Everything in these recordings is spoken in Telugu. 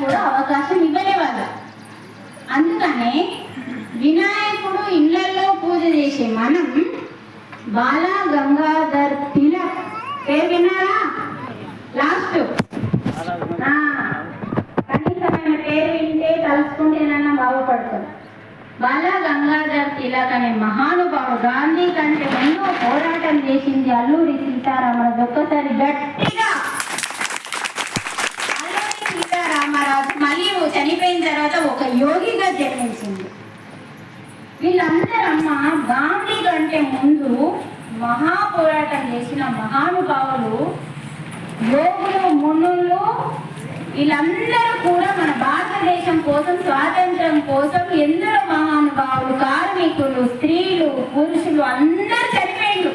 కూడా అవకాశం ఇవ్వలేవారు అందుకనే వినాయకుడు ఇళ్ళలో పూజ చేసే మనం బాల గంగాధర్ తిలక్. పేరు విన్నారా? లాస్ట్. కనీసమైన పేరు వింటే తలుచుకుంటేనన్నా బాగుపడతాం బాల గంగాధర్ తిలక్ అనే మహానుభావుడు గాంధీ కంటే ఎన్నో పోరాటం చేసింది అల్లూరి సీతారామరాజు ఒక్కసారి గట్టిగా అల్లూరి సీతారామరాజు మళ్ళీ చనిపోయిన తర్వాత ఒక యోగిగా జన్మించింది. వీళ్ళందరమ్మ గాంధీ కంటే ముందు మహా పోరాటం చేసిన మహానుభావులు యోగులు మునులు వీళ్ళందరూ కూడా మన భారతదేశం కోసం స్వాతంత్రం కోసం ఎందరో మహానుభావులు కార్మికులు స్త్రీలు పురుషులు అందరూ చనిపోయిండు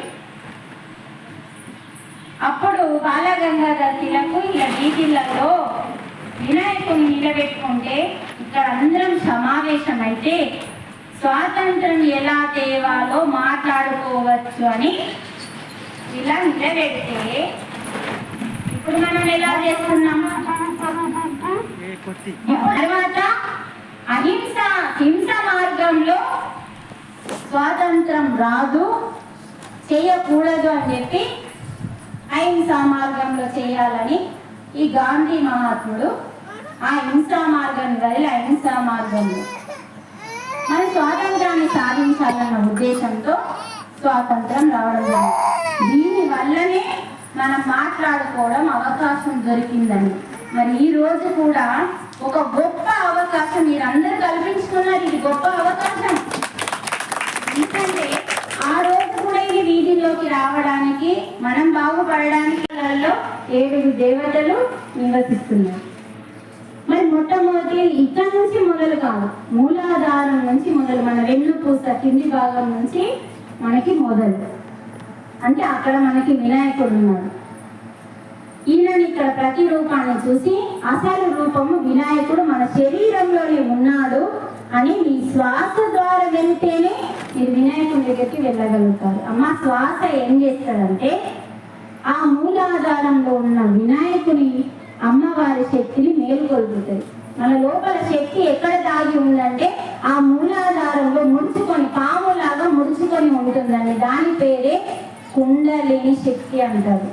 అప్పుడు బాలగంగాధర్ తిలకు ఇలా వీధులలో వినాయకుని నిలబెట్టుకుంటే ఇక్కడ అందరం సమావేశం అయితే స్వాతంత్రం ఎలా తేవాలో మాట్లాడుకోవచ్చు అని ఇలా నిలబెడితే ఇప్పుడు మనం ఎలా చేస్తున్నాం తర్వాత అహింస హింస మార్గంలో స్వాతంత్రం రాదు చేయకూడదు అని చెప్పి అహింసా మార్గంలో చేయాలని ఈ గాంధీ మహాత్ముడు ఆ హింసా మార్గం వదిలి అహింసా మార్గంలో మన స్వాతంత్రాన్ని సాధించాలన్న ఉద్దేశంతో స్వాతంత్రం రావడం దీని వల్లనే మనం మాట్లాడుకోవడం అవకాశం దొరికిందని. మరి ఈ రోజు కూడా ఒక గొప్ప అవకాశం మీరందరూ కల్పించుకున్నారు. ఇది గొప్ప అవకాశం. ఎందుకంటే ఆ రోజు కూడా ఇది వీధిలోకి రావడానికి మనం బాగుపడడానికి ఏడుగురు దేవతలు నివసిస్తున్నారు. మరి మొట్టమొదటి ఇక్కడ నుంచి మొదలు కాదు మూలాధారం నుంచి మొదలు మన వెన్నుపూస కింది భాగం నుంచి మనకి మొదలు. అంటే అక్కడ మనకి వినాయకుడు ఉన్నాడు. ఈయనని ఇక్కడ ప్రతి రూపాన్ని చూసి అసలు రూపము వినాయకుడు మన శరీరంలోనే ఉన్నాడు అని మీ శ్వాస ద్వారా వెళ్తేనే మీరు వినాయకుడి దగ్గరికి వెళ్ళగలుగుతారు. అమ్మ శ్వాస ఏం చేస్తాడంటే ఆ మూలాధారంలో ఉన్న వినాయకుని అమ్మవారి శక్తిని మేలుకొల్పుతుంది. మన లోపల శక్తి ఎక్కడ దాగి ఉందంటే ఆ మూలాధారంలో ముడుచుకొని పాములాగా ముడుచుకొని ఉంటుందండి. దాని పేరే కుండలేని శక్తి అంటారు.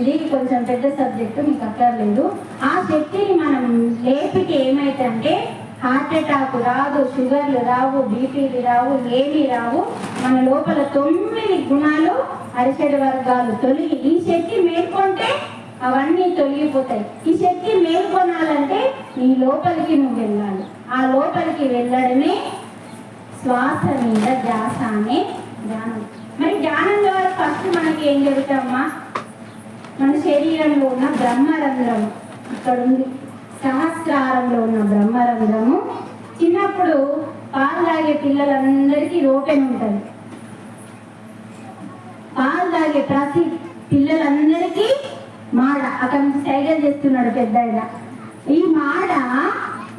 ఇది కొంచెం పెద్ద సబ్జెక్టు మీకు అక్కర్లేదు ఆ శక్తిని మనం లేపితే ఏమైతుందంటే హార్ట్ అటాక్ రాదు షుగర్లు రావు బీపీలు రావు ఏమీ రావు. మన లోపల తొమ్మిది గుణాలు అరిసెడు వర్గాలు తొలగి ఈ శక్తి మేల్కొంటే అవన్నీ తొలగిపోతాయి. ఈ శక్తి మేల్కొనాలంటే నీ లోపలికి నువ్వు వెళ్ళాలి. ఆ లోపలికి వెళ్ళడమే శ్వాస మీద ధ్యాస అనే ధ్యానం. మరి ధ్యానం ద్వారా ఫస్ట్ మనకి ఏం జరుగుతామా మన శరీరంలో ఉన్న బ్రహ్మరంధ్రం ఇక్కడ ఉంది సహస్రారంలో ఉన్న బ్రహ్మరంధ్రము చిన్నప్పుడు పాలు తాగే పిల్లలందరికీ ఓపెన్ ఉంటుంది. పాలు తాగే ప్రతి పిల్లలందరికీ మాడ అక్కడ సైగల్ చేస్తున్నాడు పెద్ద ఆయన. ఈ మాడ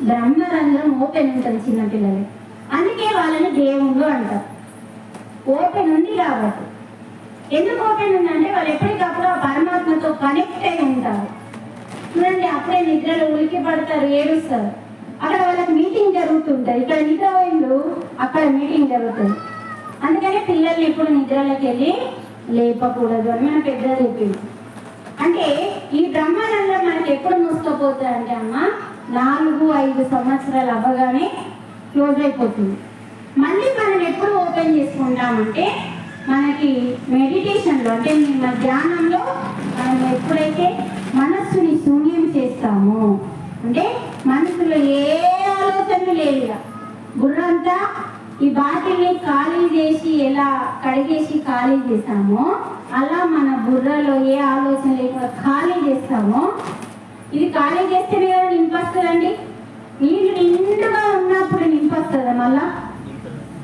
బ్రహ్మరంధ్రం ఓపెన్ ఉంటుంది చిన్నపిల్లలు అందుకే వాళ్ళని దేవుళ్ళు అంటారు. ఓపెన్ ఉంది కాబట్టి. ఎందుకు ఓపెన్ ఉందంటే వాళ్ళు ఎప్పటికప్పుడు ఆ పరమాత్మతో కనెక్ట్ అయి ఉంటారు. చూడండి అప్పుడే నిద్రలో ఉలికి పడతారు ఏడుస్తారు. అక్కడ వాళ్ళకి మీటింగ్ జరుగుతుంటుంది. ఇక్కడ నిద్ర పోయిండు అక్కడ మీటింగ్ జరుగుతుంది. అందుకనే పిల్లల్ని ఎప్పుడు నిద్రలోకి వెళ్ళి లేపకూడదు అని మన పెద్ద చెప్పింది అంటే ఈ బ్రహ్మానందం మనకి ఎప్పుడు మూసుకుపోతుంది అంటే అమ్మ నాలుగు ఐదు సంవత్సరాలు అవ్వగానే క్లోజ్ అయిపోతుంది. మళ్ళీ మనం ఎప్పుడు ఓపెన్ చేసుకుంటామంటే మనకి మెడిటేషన్లో అంటే మన ధ్యానంలో మనం ఎప్పుడైతే మనస్సుని శూన్యం చేస్తాము. అంటే మనసులో ఏ ఆలోచన లేదు గుర్రంతా బుర్రంతా ఈ బాటిల్ని ఖాళీ చేసి ఎలా కడిగేసి ఖాళీ చేస్తామో అలా మన బుర్రలో ఏ ఆలోచన లేకుండా ఖాళీ చేస్తామో ఇది ఖాళీ చేస్తే కదా నింపొస్తుందండి నీళ్ళు నిండుగా ఉన్నప్పుడు నింపొస్తుందా మళ్ళా?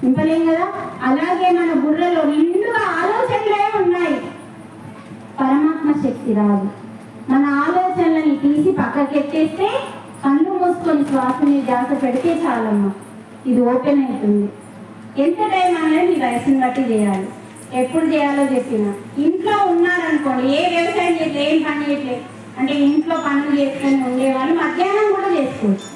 నింపలేం కదా? అలాగే మన బుర్రలో నిండుగా ఆలోచనలే ఉన్నాయి. పరమాత్మ శక్తి రాదు. మన ఆలోచనలని తీసి పక్కకెట్టేస్తే కళ్ళు మూసుకొని శ్వాసని ధ్యాస పెడితే చాలమ్మా. ఇది ఓపెన్ అవుతుంది. ఎంత టైం అనేది మీ వయసును బట్టి చేయాలి. ఎప్పుడు చేయాలో చెప్పిన. ఇంట్లో ఉన్నారనుకోండి ఏ వ్యవసాయం చేయట్లేదు ఏం పని చేయట్లేదు అంటే ఇంట్లో పనులు చేసుకొని ఉండేవాళ్ళు మధ్యాహ్నం కూడా చేసుకోవచ్చు.